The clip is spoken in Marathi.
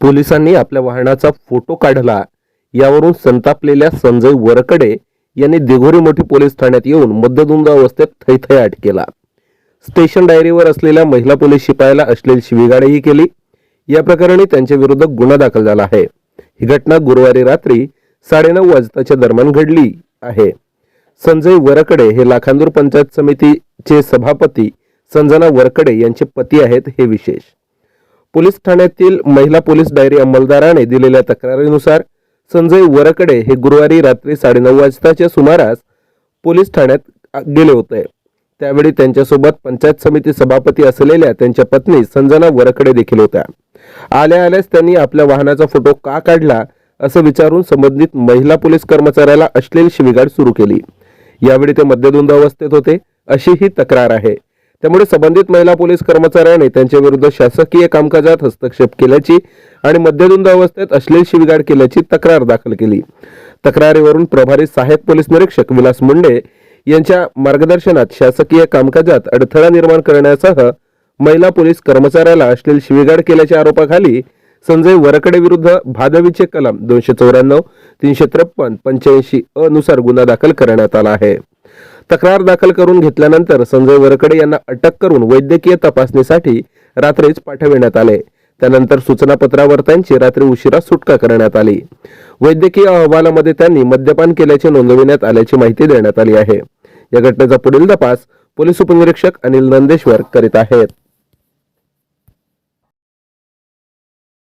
पोलिसांनी आपल्या वाहनाचा फोटो काढला. यावरून संतापलेल्या संजय वरकडे यांनी दिघोरी मोठी पोलीस ठाण्यात येऊन मध्यधुंद अवस्थेत थैथयाट केला. स्टेशन डायरीवर असलेल्या महिला पोलीस शिपायाला अश्लील शिवीगाळीही केली. या प्रकरणी त्यांच्या विरुद्ध गुन्हा दाखल झाला आहे. ही घटना गुरुवारी रात्री साडेनऊ वाजताच्या दरम्यान घडली आहे. संजय वरकडे हे लाखांदूर पंचायत समितीचे सभापती संजना वरकडे यांचे पती आहेत हे विशेष. पोलीस ठाण्यातील महिला पोलीस डायरी अंमलदाराने दिलेल्या तक्रारीनुसार संजय वरकडे हे गुरुवारी रात्री साडेनऊ वाजताच्या सुमारास पोलीस ठाण्यात गेले होते. त्यावेळी त्यांच्यासोबत पंचायत समिती सभापती असलेल्या त्यांच्या पत्नी संजना वरकडे देखील होत्या. आल्या आल्यास त्यांनी आपल्या वाहनाचा फोटो का काढला असं विचारून संबंधित महिला पोलीस कर्मचाऱ्याला अश्लील शिवीगाड सुरू केली. यावेळी ते मद्यधुंद अवस्थेत होते अशी ही तक्रार आहे. त्यामुळे संबंधित महिला पोलीस कर्मचाऱ्याने त्यांच्या विरुद्ध शासकीय कामकाजात हस्तक्षेप केल्याची आणि मध्यधुंद अवस्थेत अश्लील शिवीगाड केल्याची तक्रार दाखल केली. तक्रारीवरून प्रभारी सहाय्यक पोलीस निरीक्षक विलास मुंडे यांच्या मार्गदर्शनात शासकीय कामकाजात अडथळा निर्माण करण्यासह महिला पोलीस कर्मचाऱ्याला अश्लील शिवीगाड केल्याच्या आरोपाखाली संजय वरकडे विरुद्ध भादवीचे कलम दोनशे चौऱ्याण्णव तीनशे त्रेपन्न पंच्याऐंशी अनुसार गुन्हा दाखल करण्यात आला आहे. तक्रार दाखल करून घेतल्यानंतर संजय वरकडे यांना अटक करून वैद्यकीय तपासणीसाठी रात्रीच पाठविण्यात आले. त्यानंतर सूचनापत्रावर त्यांची रात्री उशिरा सुटका करण्यात आली. वैद्यकीय अहवालामध्ये त्यांनी मद्यपान केल्याचे नोंदविण्यात आल्याची माहिती देण्यात आली आहे. या घटनेचा पुढील तपास पोलीस उपनिरीक्षक अनिल नंदेश्वर करीत आहेत.